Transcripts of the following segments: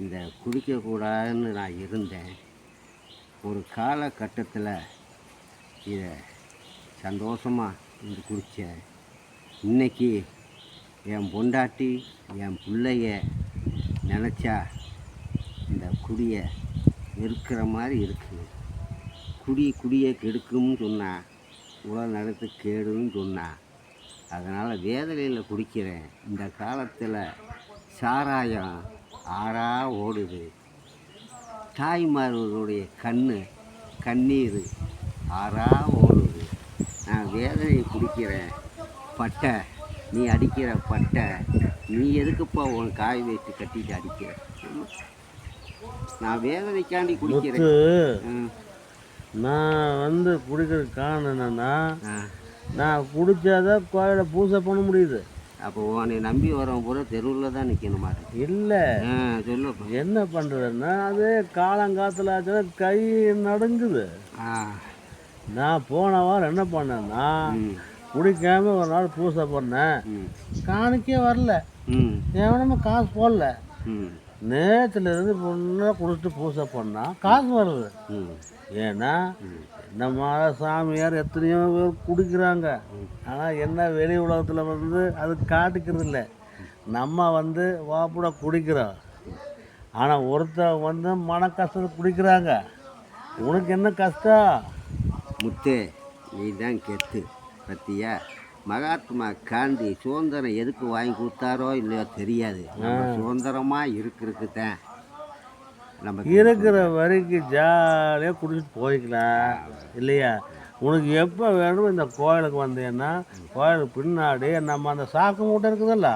இந்த குடிக்கக்கூடாதுன்னு நான் இருந்தேன். ஒரு காலகட்டத்தில் இதை சந்தோஷமாக இருந்து குடித்தேன். இன்னைக்கு என் பொண்டாட்டி என் பிள்ளைய நினச்சா இந்த குடியை வெறுக்கிற மாதிரி இருக்குது குடி குடியை கெடுக்கும்னு சொன்னால் உடல் நலத்துக்கு கேடுன்னு சொன்னால் அதனால் வேதனையில் குடிக்கிறேன் இந்த காலத்தில் சாராயம் ஆறா ஓடுது. தாய்மார்களுடைய கண்ணு கண்ணீர் ஆறா ஓடுது. நான் வேதனையை குடிக்கிறேன். பட்டை நீ அடிக்கிற பட்டை நீ எதுக்குப்பா உன் காய் வச்சு கட்டிட்டு அடிக்கிற? நான் வேதனைக்காண்டி குடிக்கிறேன். நான் வந்து குடிக்கிறதுக்கு காரணம் என்னன்னா. நான் குடிச்சாதான் கோயிலை பூஜை பண்ண முடியுது. அப்போ உன்னை நம்பி வரவன் பூரா தெருவில் தான் நிற்கணும் மாட்டேன் இல்லை. ஆ சொல்லுப்பா என்ன பண்ணுறதுன்னா அதே காலங்காத்தில் ஆச்சுன்னா கை நடுங்குது. நான் போன வாரம் என்ன பண்ணேன்னா குடிக்காம ஒரு நாள் பூஜை பண்ணேன். காணிக்கே வரல. ம். எவனுமே காசு போடல. இருந்து பொண்ணாக குடிச்சிட்டு பூஜை பண்ணால் காசு வருது. ஏன்னா நம்ம சாமியார் எத்தனையோ பேர் குடிக்கிறாங்க. ஆனால் என்ன வெளி உலகத்தில் வந்து அது காட்டிக்கிறது இல்லை. நம்ம வந்து வாப்புட குடிக்கிறோம். ஆனால் ஒருத்தர் வந்து மன கஷ்டத்தை குடிக்கிறாங்க. உனக்கு என்ன கஷ்டம்? முத்து நீ தான் கெத்து பத்தியா? மகாத்மா காந்தி சுதந்திரம் எதுக்கு வாங்கி கொடுத்தாரோ இல்லையோ தெரியாது. நம்ம சுதந்திரமாக இருக்கிறதுக்கு தான் நம்ம இருக்கிற வரைக்கும் ஜாலியாக குடிச்சிட்டு போய்க்கலாம் இல்லையா? உனக்கு எப்போ வேணும் இந்த கோயிலுக்கு வந்தேன்னா கோயிலுக்கு பின்னாடி நம்ம அந்த சாக்கு மூட்டை இருக்குதுல்ல.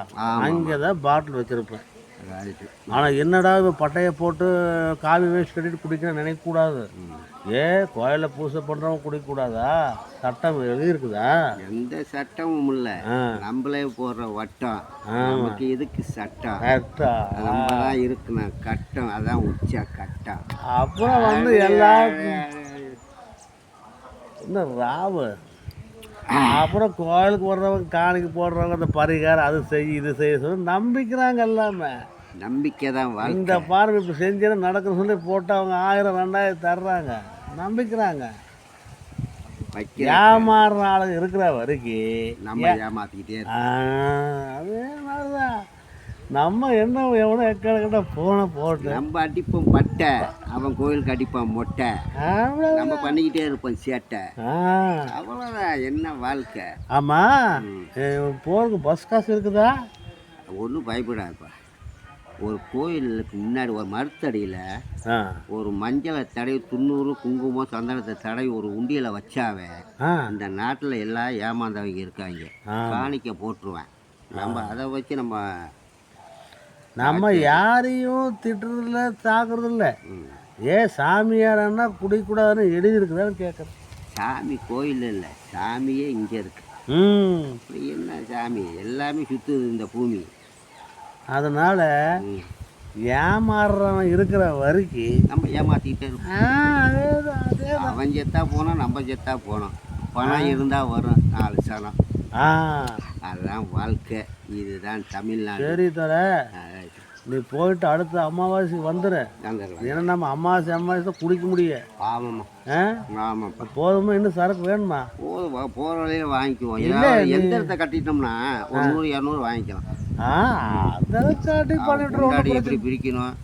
அங்கே தான் பாட்டில் வச்சுருப்பேன். ரைட்டு ஆனால் என்னடா இப்போ பட்டையை போட்டு காவி வேஸ்ட் கட்டிட்டு குடிக்க நினைக்கக்கூடாது. ஏ கோயிலில் பூஜை பண்ணுறவங்க குடிக்கக்கூடாதா? சட்டம் எழுதியிருக்குதா? எந்த சட்டமும் இல்லை. நம்மளே போடுற வட்டம். நமக்கு எதுக்கு சட்டம்? கரெக்டா நம்ம தான் இருக்கணும் கட்டம். அதான் உச்ச கட்டம். அப்புறம் வந்து எல்லாருக்கும் இந்த ராவு? அப்புறம் கோயிலுக்கு வர்றவங்க காணிக்கு போடுறவங்க அந்த பரிகாரம் அது செய் இது செய்ய சொல்லி நம்பிக்கிறாங்க எல்லாமே. நம்பிக்கை தான் இந்த பார்வை இப்படி செஞ்சேன்னா நடக்குன்னு சொல்லி போட்டு அவங்க ஆயிரம் ரெண்டாயிரம் தர்றாங்க. நம்பிக்கிறாங்க. ஏமாறுற ஆளுங்க இருக்கிற வரைக்கும் நம்ம ஏமாத்திக்கிட்டே அதே மாதிரிதான். நம்ம என்ன எவனோ எக்கட கிட்ட போன போட்டு நம்ம அடிப்போம் பட்டை அவன் கோயிலுக்கு அடிப்பான் மொட்டை. நம்ம பண்ணிக்கிட்டே இருப்போம் சேட்டை. அவ்வளோதான் என்ன வாழ்க்கை? ஆமா. போறதுக்கு பஸ் காசு இருக்குதா? ஒன்றும் பயப்படாதுப்பா. ஒரு கோயிலுக்கு முன்னாடி ஒரு மருத்தடியில் ஒரு மஞ்சளை தடவி துண்ணூறு குங்குமம் சந்தனத்தை தடவி ஒரு உண்டியலை வச்சாவே ஆ. இந்த நாட்டில் எல்லாம் ஏமாந்தவங்க இருக்காங்க. காணிக்க போட்டுருவேன். நம்ம அதை வச்சு நம்ம நம்ம யாரையும் திட்டுறதில்ல தாக்குறதில்ல ம், ஏ சாமியாரன்னா குடிக்கூடாதுன்னு எழுதியிருக்குதான்னு கேட்குறேன். சாமி கோயில் இல்லை. சாமியே இங்கே இருக்கு. என்ன சாமி? எல்லாமே சுற்றுது இந்த பூமி. அதனால. ஏமாறுறவன் இருக்கிற வரைக்கும் நம்ம ஏமாற்றிக்கிட்டே அதே அவன் செத்தா போனோம் நம்ம செத்தா போனோம். பணம் இருந்தால் வரும் நாலு சனம். ஆ. அதுதான் வாழ்க்கை. இதுதான் தமிழ்நாடு. சரி தர நீ போயிட்டு அடுத்த அமாவாசைக்கு வந்துடு ஏன்னா நம்ம அமாவாசை அமாவாசை குடிக்க முடியும் ஆமாம்மா ஆ? ஆமாப்பா போதுமா இன்னும் சரக்கு வேணுமா? போதும் போகிற வழியில வாங்கிக்குவோம். நீ- எந்திரத்தை கட்டிட்டோம்னா ஒரு நூறு இரநூறு வாங்கிக்கலாம். அதெல்லாம் காட்டி பண்ணிட்டு எப்படி பிரிக்கணும்?